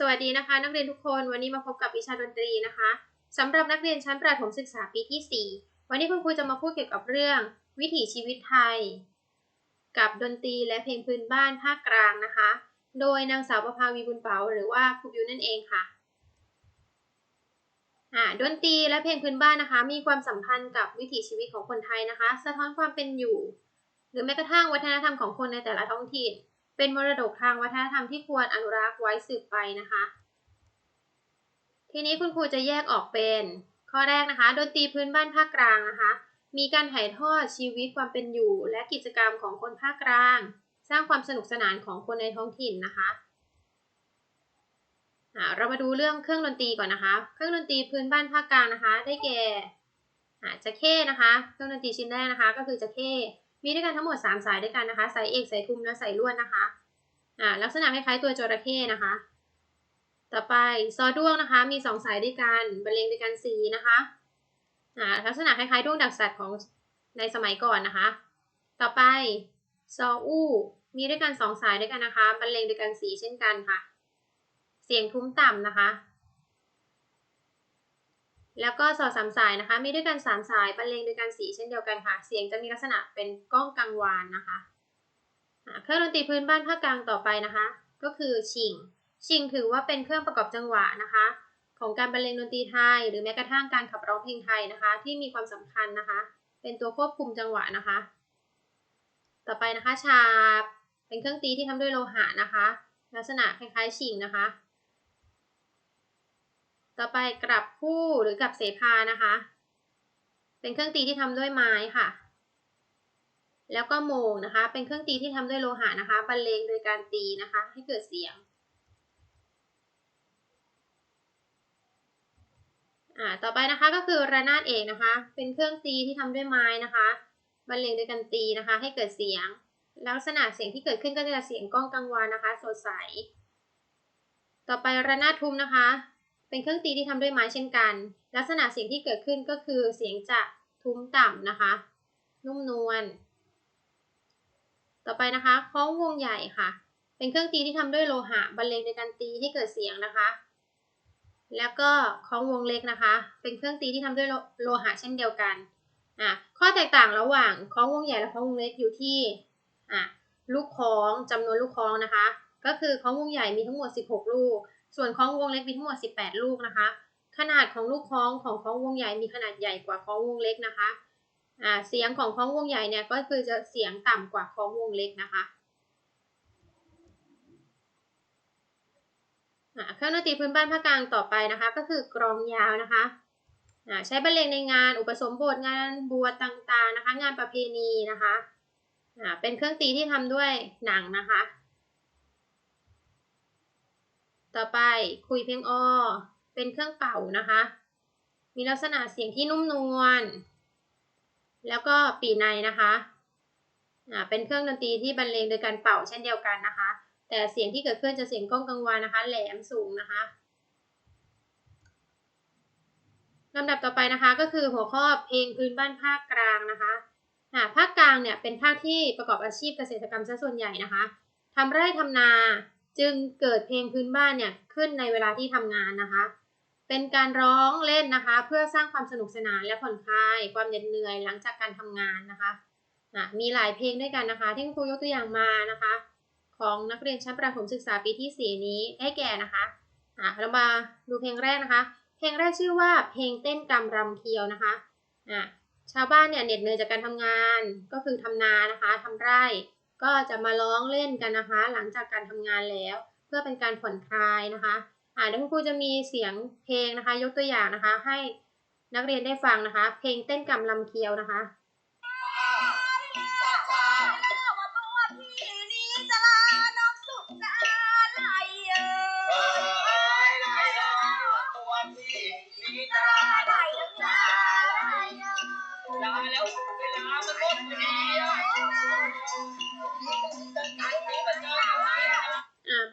สวัสดีนะคะ นักเรียนทุกคนวันนี้มาพบกับวิชาดนตรีนะคะสำหรับนักเรียนชั้นประถมศึกษาปีที่ 4 วันนี้คุณครูจะมาพูดเกี่ยวกับเรื่อง วิถีชีวิตไทย กับดนตรีและเพลงพื้นบ้านภาคกลางนะคะ โดยนางสาวประภาวีบุญเปาหรือว่าครูบิวนั่นเองค่ะอ่าดนตรีและเพลงพื้นบ้านนะคะ มีความสัมพันธ์กับวิถีชีวิตของคนไทยนะคะ สะท้อนความเป็นอยู่ หรือแม้กระทั่งวัฒนธรรมของคนในแต่ละท้องถิ่น เป็นมรดกทางวัฒนธรรมที่ควรอนุรักษ์ไว้สืบไปนะคะ ทีนี้คุณครูจะแยกออกเป็น ข้อแรกนะคะ ดนตรีพื้นบ้านภาคกลางนะคะ มีการถ่ายทอดชีวิตความเป็นอยู่ และกิจกรรมของคนภาคกลาง สร้างความสนุกสนานของคนในท้องถิ่นนะคะเรามาดูเรื่องเครื่องดนตรีก่อนนะคะ เครื่องดนตรีพื้นบ้านภาคกลางนะคะ ได้แก่จะเข้นะคะ เครื่องดนตรีชิ้นแรกนะคะ ก็คือจะเข้ มีด้วยกันทั้งหมด 3 สายด้วยกันนะคะ สายเอก สายทุมและสายลวดนะคะ อ่า ลักษณะคล้ายๆตัวจระเข้นะคะ ต่อไปซอด้วงนะคะ มี 2 สายด้วยกันบรรเลงด้วยกันสีนะคะ อ่า ลักษณะคล้ายๆด้วงดักสัตว์ของในสมัยก่อนนะคะ ต่อไปซออู้ มีด้วยกัน 2 สายด้วยกันนะคะบรรเลงด้วยกันสีเช่นกันค่ะ เสียงทุ้มต่ำนะคะ แล้วก็สอดสามสายนะคะ มีด้วยกัน3สายบรรเลงด้วยกันสีเช่นเดียวกันค่ะ เสียงจะมีลักษณะเป็นก้องกังวานนะคะ เครื่องดนตรีพื้นบ้านภาคกลางต่อไปนะคะ ก็คือชิง ชิงถือว่าเป็นเครื่องประกอบจังหวะนะคะ ของการบรรเลงดนตรีไทย หรือแม้กระทั่งการขับร้องเพลงไทยนะคะ ที่มีความสำคัญนะคะ เป็นตัวควบคุมจังหวะนะคะ ต่อไปนะคะชาบ เป็นเครื่องตีที่ทำด้วยโลหะนะคะ ลักษณะคล้ายๆชิงนะคะ ต่อไปกลับคู่หรือกลับเสพานะคะ เป็นเครื่องตีที่ทำด้วยไม้ค่ะ แล้วก็โมงนะคะ เป็นเครื่องตีที่ทำด้วยโลหะนะคะบรรเลงโดยการตีนะคะ ให้เกิดเสียงอ่าต่อไปนะคะก็คือระนาดเอกนะคะ เป็นเครื่องตีที่ทำด้วยไม้นะคะบรรเลงโดยการตีนะคะ ให้เกิดเสียงลักษณะเสียงที่เกิดขึ้นก็จะเสียงก้องกังวานนะคะ สดใส ต่อไประนาดทุมนะคะ เป็นเครื่องตีที่ทำด้วยไม้เช่นกัน ลักษณะเสียงที่เกิดขึ้นก็คือเสียงจะทุ้มต่ำนะคะ นุ่มนวล ต่อไปนะคะคล้องวงใหญ่ค่ะ เป็นเครื่องตีที่ทำด้วยโลหะบรรเลงในการตีให้เกิดเสียงนะคะ แล้วก็คล้องวงเล็กนะคะ เป็นเครื่องตีที่ทำด้วยโลหะเช่นเดียวกันอะข้อแตกต่างระหว่างคล้องวงใหญ่และคล้องวงเล็กอยู่ที่อะลูกคล้องจำนวนลูกคล้องนะคะ ก็คือคล้องวงใหญ่มีทั้งหมด 16 ลูก ส่วนคล้องวงเล็กมีทั้งหมด 18 ลูกนะคะ ขนาดของลูกคล้องของคล้องวงใหญ่มีขนาดใหญ่กว่าคล้องวงเล็กนะคะอ่าเสียงของคล้องวงใหญ่เนี่ยก็คือจะเสียงต่ำกว่าคล้องวงเล็กนะคะอ่าเครื่องดนตรีพื้นบ้านภาคกลางต่อไปนะคะ ก็คือกรองยาวนะคะอ่าใช้บรรเลงในงานอุปสมบทงานบวชต่างๆนะคะ งานประเพณีนะคะอ่าเป็นเครื่องตีที่ทำด้วยหนังนะคะ ต่อไปคุยเพียงอ้อ เป็นเครื่องเป่านะคะ มีลักษณะเสียงที่นุ่มนวล แล้วก็ปีในนะคะอ่าเป็นเครื่องดนตรีที่บรรเลงโดยการเป่าเช่นเดียวกันนะคะ แต่เสียงที่เกิดขึ้นจะเสียงก้องกังวานนะคะ แหลมสูงนะคะลำดับต่อไปนะคะก็คือหัวข้อเพลงพื้นบ้านภาคกลางนะคะอ่าภาคกลางเนี่ยเป็นภาคที่ประกอบอาชีพเกษตรกรรมซะส่วนใหญ่นะคะทำไร่ทำนา จึงเกิดเพลงพื้นบ้านเนี่ยขึ้นในเวลาที่ทำงานนะคะ เป็นการร้องเล่นนะคะ เพื่อสร้างความสนุกสนานและผ่อนคลายความเหน็ดเหนื่อยหลังจากการทำงานนะคะะมีหลายเพลงด้วยกันนะคะ ที่ครูยกตัวอย่างมานะคะ ของนักเรียนชั้นประถมศึกษาปีที่ 4 นี้ได้แก่นะคะอะเรามาดูเพลงแรกนะคะ เพลงแรกชื่อว่าเพลงเต้นกำรำเคียวนะคะอะชาวบ้านเนี่ยเหน็ดเหนื่อยจากการทำงานก็คือทำนานะคะทำไร่ ก็จะมาร้องเล่นกันนะคะ หลังจากการทำงานแล้ว เพื่อเป็นการผ่อนคลายนะคะอ่าเดี๋ยวคุณครูจะมีเสียงเพลงนะคะ ยกตัวอย่างนะคะ ให้นักเรียนได้ฟังนะคะ เพลงเต้นกำลำเคียวนะคะแล้ว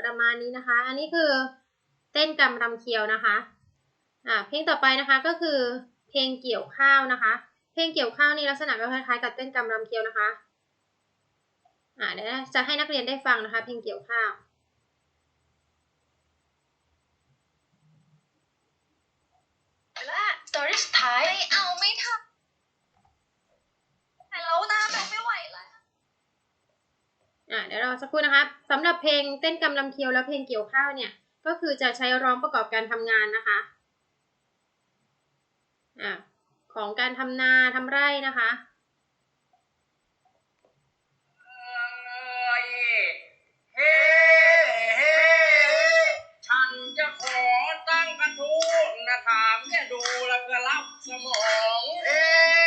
ประมาณนี้นะคะ อันนี้คือเต้นกำรำเคียวนะคะ อ่าเพลงต่อไปนะคะก็คือเพลงเกี่ยวข้าวนะคะ เพลงเกี่ยวข้าวนี่ลักษณะก็คล้ายๆกับเต้นกำรำเคียวนะคะอ่าเดี๋ยวจะให้นักเรียนได้ฟังนะคะ เพลงเกี่ยวข้าวและตอริสไทยไม่เอาไม่ทำ แต่แล้วนะเราไม่ไหวแล้วอ่าเดี๋ยวเราสักครู่นะคะสำหรับเพลงเต้นกำลำเคียวและเพลงเกี่ยวข้าวเนี่ย ก็คือจะใช้ร้องประกอบการทำงานนะคะอ่าของการทำนาทำไร่นะคะเฮ้เฮ้ฉันจะขอตั้งกระทู้นะถามแค่ดูแล้วก็รับสมองเฮ้เอ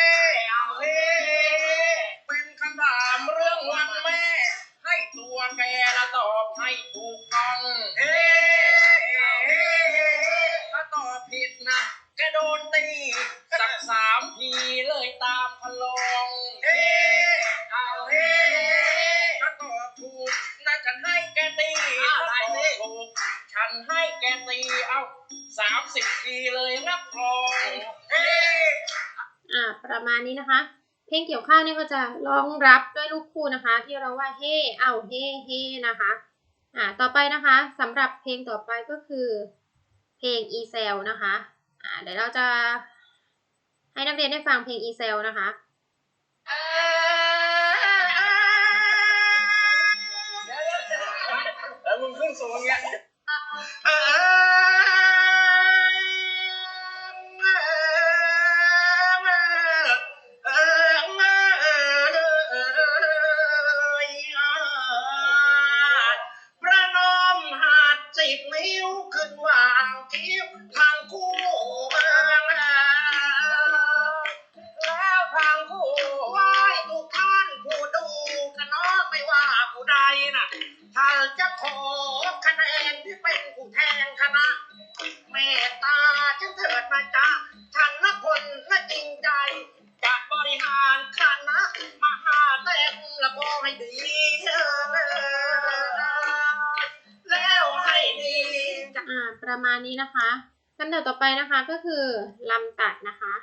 สามสิบทีเลยรับรอเฮ้อ่าประมาณนี้นะคะ เพลงเกี่ยวข้าวเนี่ยก็จะร้องรับด้วยลูกคู่นะคะ ที่เราว่าเฮ่เอาเฮ่เฮ่นะคะอ่าต่อไปนะคะสำหรับเพลงต่อไปก็คือ เพลง e c e l นะคะอ่าเดี๋ยวเราจะให้นักเรียนได้ฟังเพลง e c e l นะคะ วขึ้นวางคิ้วทางคู่เมืองแล้วทางคู่ไหวทุกท่านผู้ดูกันเนาะไม่ว่าผู้ใดน่ะถ้าจะขอคะแนนที่เป็นผู้แทนคณะเมตตาฉันเถิดนะจ๊ะฉันละคนละจริงใจ ประมาณนี้นะคะลำดับต่อไปนะคะก็คือลำตัดนะคะ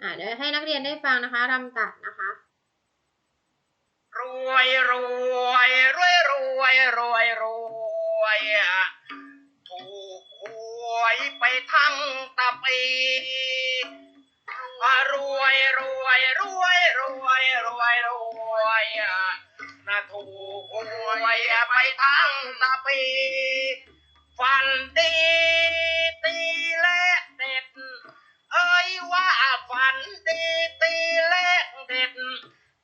อ่าเดี๋ยวให้นักเรียนได้ฟังนะคะลำตัดนะคะรวยรวยรวยรวยรวยรวยถูกหวยไปทั้งตะปีรวยรวยรวยรวยรวยรวยนะถูกหวยไปทั้งตะปี ฟันดีตีและเด็ด เอ้ยว่าฝันดีตีและเด็ด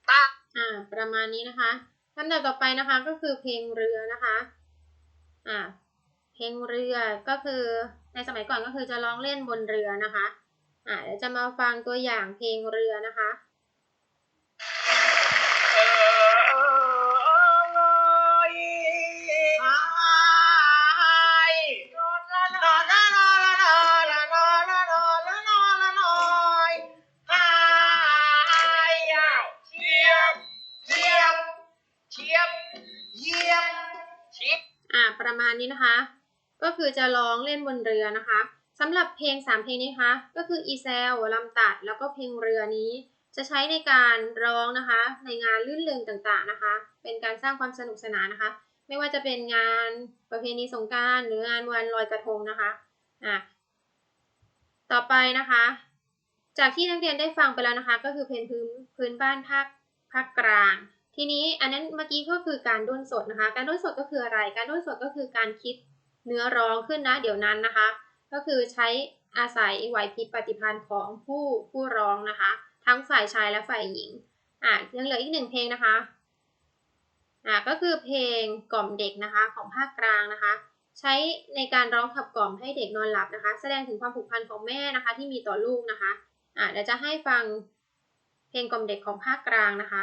ตาอ่าประมาณนี้นะคะลำดับต่อไปนะคะก็คือเพลงเรือนะคะอ่าเพลงเรือก็คือในสมัยก่อนก็คือจะร้องเล่นบนเรือนะคะอ่าเดี๋ยวจะมาฟังตัวอย่างเพลงเรือนะคะ นี้นะคะ ก็คือจะร้องเล่นบนเรือนะคะสำหรับเพลงสามเพลงนี้นะคะก็คืออีเซลลำตัดแล้วก็เพลงเรือนี้ จะใช้ในการร้องนะคะ ในงานลื่นเริงต่างๆนะคะ เป็นการสร้างความสนุกสนานนะคะ ไม่ว่าจะเป็นงานประเพณีสงการหรืองานวันลอยกระทงนะคะอะต่อไปนะคะ จากที่นักเรียนได้ฟังไปแล้วนะคะ ก็คือเพลงพื้นพื้นบ้านภาคภาคกลาง ทีนี้อันนั้นเมื่อกี้ก็คือการด้นสดนะคะ การด้นสดก็คืออะไร การด้นสดก็คือการคิดเนื้อร้องขึ้นนะเดี๋ยวนั้นนะคะ ก็คือใช้อาศัยไหวพริบปฏิภาณของผู้ผู้ร้องนะคะ ทั้งฝ่ายชายและฝ่ายหญิงอะยังเหลืออีกหนึ่งเพลงนะคะอะก็คือเพลงกล่อมเด็กนะคะของภาคกลางนะคะ ใช้ในการร้องขับกล่อมให้เด็กนอนหลับนะคะ แสดงถึงความผูกพันของแม่นะคะ ที่มีต่อลูกนะคะอะเดี๋ยวจะให้ฟังเพลงกล่อมเด็กของภาคกลางนะคะ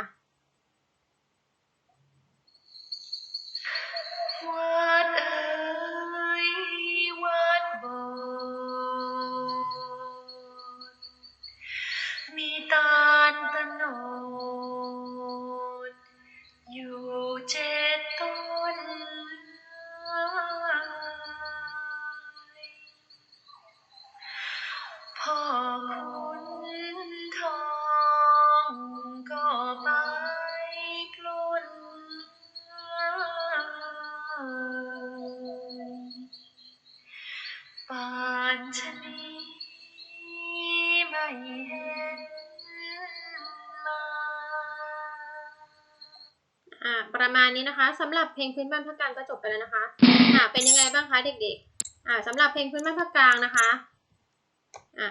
วั ประมาณนี้นะคะสำหรับเพลงพื้นบ้านภาคกลางก็จบไปแล้วนะคะอ่าเป็นยังไงบ้างคะเด็กๆอ่าสำหรับเพลงพื้นบ้านภาคกลางนะคะอะ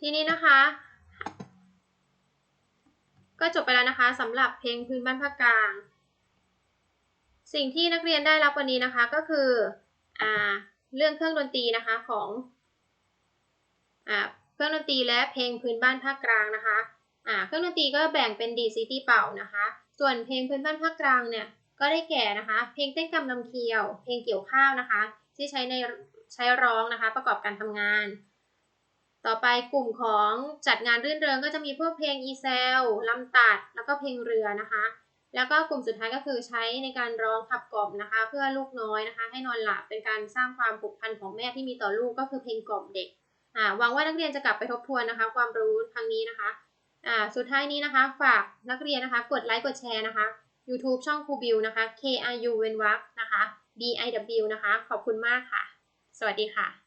ทีนี้นะคะ ก็จบไปแล้วนะคะสำหรับเพลงพื้นบ้านภาคกลาง สิ่งที่นักเรียนได้รับวันนี้นะคะก็คืออ่าเรื่องเครื่องดนตรีนะคะของอ่า เครื่องดนตรีและเพลงพื้นบ้านภาคกลางนะคะอ่าเครื่องดนตรีก็แบ่งเป็นดีซิตี้เป่านะคะ ส่วนเพลงพื้นบ้านภาคกลางเนี่ยก็ได้แก่นะคะ เพลงเต้นกำลำเคียว เพลงเกี่ยวข้าวนะคะ ที่ใช้ในใช้ร้องนะคะ ประกอบการทำงาน ต่อไปกลุ่มของจัดงานรื่นเริงก็จะมีพวกเพลงอีเซลลำตัด แล้วก็เพลงเรือนะคะ แล้วก็กลุ่มสุดท้ายก็คือใช้ในการร้องขับกล่อมนะคะ เพื่อลูกน้อยนะคะ ให้นอนหลับเป็นการสร้างความผูกพันของแม่ที่มีต่อลูกก็คือเพลงกล่อมเด็ก หวังว่านักเรียนจะกลับไปทบทวนนะคะ ความรู้ทางนี้นะคะอ่าสุดท้ายนี้นะคะ ฝากนักเรียนนะคะ กดไลค์กดแชร์นะคะ YouTube ช่องครูบิวนะคะ K R U เวนวักนะคะ B I W นะคะ ขอบคุณมากค่ะ สวัสดีค่ะ